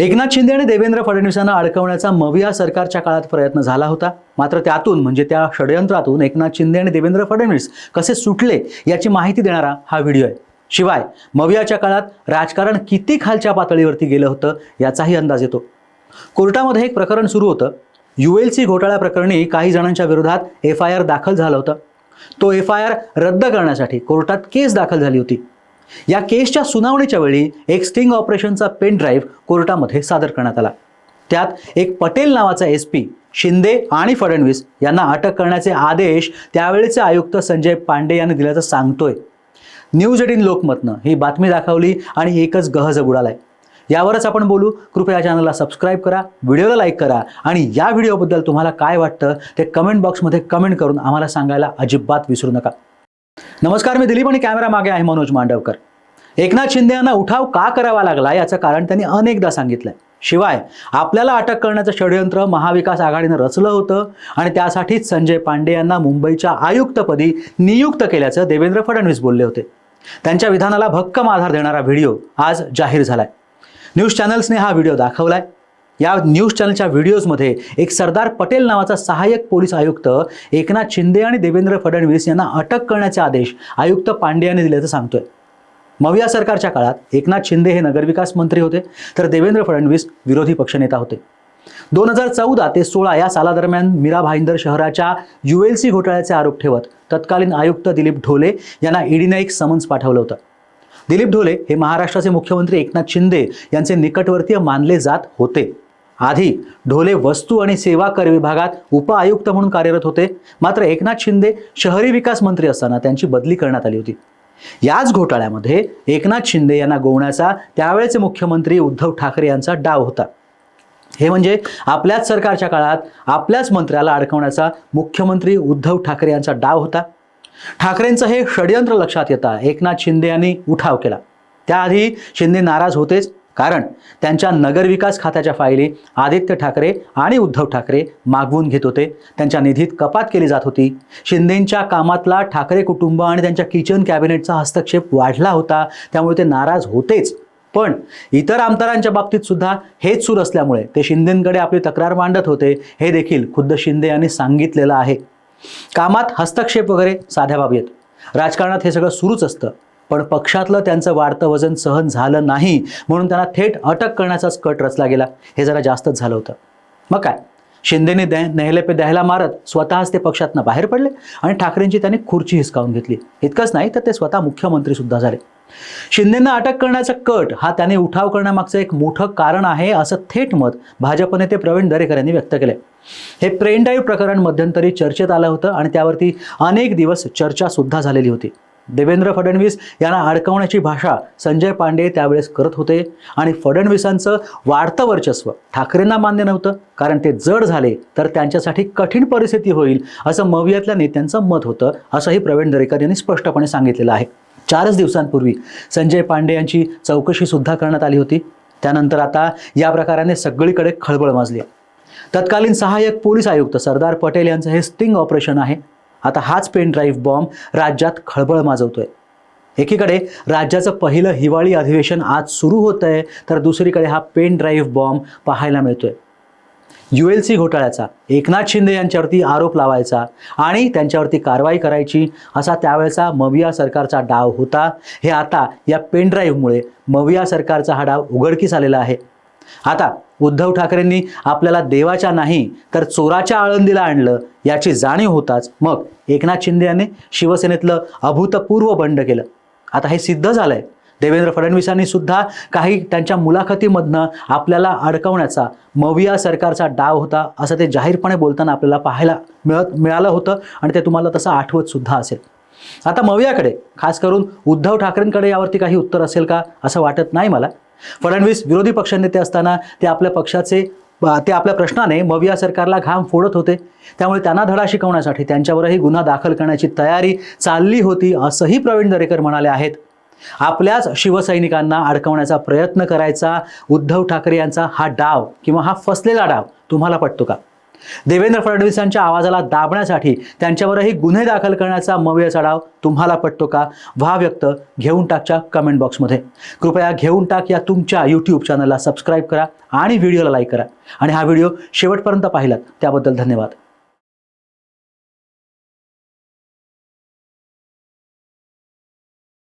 एकनाथ शिंदे आणि देवेंद्र फडणवीसांना अडकवण्याचा मविया सरकारच्या काळात प्रयत्न झाला होता. मात्र त्यातून म्हणजे त्या षडयंत्रातून एकनाथ शिंदे आणि देवेंद्र फडणवीस कसे सुटले याची माहिती देणारा हा व्हिडिओ आहे. शिवाय मवियाच्या काळात राजकारण किती खालच्या पातळीवरती गेलं होतं याचाही अंदाज येतो. कोर्टामध्ये एक प्रकरण सुरू होतं. यू एल सी घोटाळ्याप्रकरणी काही जणांच्या विरोधात एफ आय आर दाखल झालं होतं. तो एफ आय आर रद्द करण्यासाठी कोर्टात केस दाखल झाली होती. या केसच्या सुनावणीच्या वेळी एक स्टिंग ऑपरेशनचा पेन ड्राईव्ह कोर्टामध्ये सादर करण्यात आला. त्यात एक पटेल नावाचा एस पी शिंदे आणि फडणवीस यांना अटक करण्याचे आदेश त्यावेळेचे आयुक्त संजय पांडे यांनी दिल्याचं सांगतोय. न्यूज एटीन लोकमतनं ही बातमी दाखवली आणि एकच गहज उडालाय यावरच आपण बोलू. कृपया चॅनलला सबस्क्राईब करा व्हिडिओला लाईक करा आणि या व्हिडिओबद्दल तुम्हाला काय वाटतं ते कमेंट बॉक्समध्ये कमेंट करून आम्हाला सांगायला अजिबात विसरू नका. नमस्कार मी दिलीप आणि कॅमेरा मागे आहे मनोज मांडवकर. एकनाथ शिंदे यांना उठाव का करावा लागला याचं कारण त्यांनी अनेकदा सांगितलंय. शिवाय आपल्याला अटक करण्याचं षडयंत्र महाविकास आघाडीनं रचलं होतं आणि त्यासाठीच संजय पांडे यांना मुंबईच्या आयुक्तपदी नियुक्त केल्याचं देवेंद्र फडणवीस बोलले होते. त्यांच्या विधानाला भक्कम आधार देणारा व्हिडिओ आज जाहीर झालाय. न्यूज चॅनल्सने हा व्हिडिओ दाखवलाय. या न्यूज चॅनलच्या व्हिडिओजमध्ये एक सरदार पटेल नावाचा सहाय्यक पोलीस आयुक्त एकनाथ शिंदे आणि देवेंद्र फडणवीस यांना अटक करण्याचे आदेश आयुक्त पांडे यांनी दिल्याचं सांगतोय. मविया सरकारच्या काळात एकनाथ शिंदे हे नगरविकास मंत्री होते तर देवेंद्र फडणवीस विरोधी पक्षनेता होते. दोन हजार चौदा ते सोळा या सालादरम्यान मीरा भाईंदर शहराच्या यू एल सी घोटाळ्याचे आरोप ठेवत तत्कालीन आयुक्त दिलीप ढोले यांना ईडीनं एक समन्स पाठवलं होतं. दिलीप ढोले हे महाराष्ट्राचे मुख्यमंत्री एकनाथ शिंदे यांचे निकटवर्तीय मानले जात होते. आधी ढोले वस्तू आणि सेवा कर विभागात उपआयुक्त म्हणून कार्यरत होते. मात्र एकनाथ शिंदे शहरी विकास मंत्री असताना त्यांची बदली करण्यात आली होती. याच घोटाळ्यामध्ये एकनाथ शिंदे यांना गोवण्याचा त्यावेळेचे मुख्यमंत्री उद्धव ठाकरे यांचा डाव होता. हे म्हणजे आपल्याच सरकारच्या काळात आपल्याच मंत्र्याला अडकवण्याचा मुख्यमंत्री उद्धव ठाकरे यांचा डाव होता. ठाकरेंचं हे षडयंत्र लक्षात येता एकनाथ शिंदे यांनी उठाव केला. त्याआधी शिंदे नाराज होतेच. कारण त्यांच्या नगरविकास खात्याच्या फायली आदित्य ठाकरे आणि उद्धव ठाकरे मागवून घेत होते. त्यांच्या निधीत कपात केली जात होती. शिंदेंच्या कामातला ठाकरे कुटुंब आणि त्यांच्या किचन कॅबिनेटचा हस्तक्षेप वाढला होता. त्यामुळे ते नाराज होतेच. पण इतर आमदारांच्या बाबतीत सुद्धा हेच सूर असल्यामुळे ते शिंदेंकडे आपली तक्रार मांडत होते. हे देखील खुद्द शिंदे यांनी सांगितलेलं आहे. कामात हस्तक्षेप वगैरे साध्या बाबी आहेत राजकारणात हे सगळं सुरूच असतं. पण पक्षातलं त्यांचं वाढतं वजन सहन झालं नाही म्हणून त्यांना थेट अटक करण्याचाच कट रचला गेला. हे जरा जास्तच झालं होतं. मग काय? शिंदेने दे नेहले पे द्यायला मारत स्वतःच ते पक्षातनं बाहेर पडले आणि ठाकरेंची त्यांनी खुर्ची हिसकावून घेतली. इतकंच नाही तर ते स्वतः मुख्यमंत्री सुद्धा झाले. शिंदेंना अटक करण्याचा कट हा त्याने उठाव करण्यामागचं एक मोठं कारण आहे असं थेट मत भाजप नेते प्रवीण दरेकर यांनी व्यक्त केले हे प्रेन ड्राईव्ह प्रकरण मध्यंतरी चर्चेत आलं होतं आणि त्यावरती अनेक दिवस चर्चा सुद्धा झालेली होती. देवेंद्र फडणवीस यांना अडकवण्याची भाषा संजय पांडे त्यावेळेस करत होते. आणि फडणवीसांचं वाढतं वर्चस्व ठाकरेंना मान्य नव्हतं. कारण ते जड झाले तर त्यांच्यासाठी कठीण परिस्थिती होईल असं मवियातल्या नेत्यांचं मत होतं असंही प्रवीण दरेकर यांनी स्पष्टपणे सांगितलेलं आहे. चारच दिवसांपूर्वी संजय पांडे यांची चौकशीसुद्धा करण्यात आली होती. त्यानंतर आता या प्रकाराने सगळीकडे खळबळ माजली आहे. तत्कालीन सहाय्यक पोलीस आयुक्त सरदार पटेल यांचं हे स्टिंग ऑपरेशन आहे. आता हाच पेन ड्राईव्ह बॉम्ब राज्यात खळबळ माजवतोय. एकीकडे राज्याचं पहिलं हिवाळी अधिवेशन आज सुरू होत आहे तर दुसरीकडे हा पेन ड्राईव्ह बॉम्ब पाहायला मिळतोय. यू एल सी घोटाळ्याचा एकनाथ शिंदे यांच्यावरती आरोप लावायचा आणि त्यांच्यावरती कारवाई करायची असा त्यावेळेचा मविया सरकारचा डाव होता. हे आता या पेन ड्राईव्हमुळे मविया सरकारचा हा डाव उघडकीस आलेला आहे. आता उद्धव ठाकरेंनी आपल्याला देवाच्या नाही तर चोराच्या आळंदीला आणलं याची जाणीव होताच. मग एकनाथ शिंदे यांनी शिवसेनेतलं अभूतपूर्व बंड केलं. आता हे सिद्ध झालंय. देवेंद्र फडणवीसांनी सुद्धा काही त्यांच्या मुलाखतीमधनं आपल्याला अडकवण्याचा मविया सरकारचा डाव होता असं ते जाहीरपणे बोलताना आपल्याला पाहायला मिळत मिळालं होतं आणि ते तुम्हाला तसं आठवत सुद्धा असेल. आता मवियाकडे खास करून उद्धव ठाकरेंकडे यावरती काही उत्तर असेल का असं वाटत नाही मला. फडणवीस विरोधी पक्षनेते असताना ते आपल्या पक्षाचे ते आपल्या प्रश्नाने मविया सरकारला घाम फोडत होते. त्यामुळे त्यांना धडा शिकवण्यासाठी त्यांच्यावरही गुन्हा दाखल करण्याची तयारी चालली होती असंही प्रवीण दरेकर म्हणाले आहेत. आपल्याच शिवसैनिकांना अडकवण्याचा प्रयत्न करायचा उद्धव ठाकरे यांचा हा डाव किंवा हा फसलेला डाव तुम्हाला पटतो का? देवेंद्र फडणवीसांच्या आवाजाला दाबण्यासाठी त्यांच्यावरही गुन्हे दाखल करण्याचा मव्य चढाव तुम्हाला पटतो का? व्हा व्यक्त घेऊन टाकच्या कमेंट बॉक्समध्ये कृपया घेऊन टाक या तुमच्या यूट्यूब चॅनलला सबस्क्राईब करा आणि व्हिडिओला लाईक करा. आणि हा व्हिडिओ शेवटपर्यंत पाहिलात. त्याबद्दल धन्यवाद.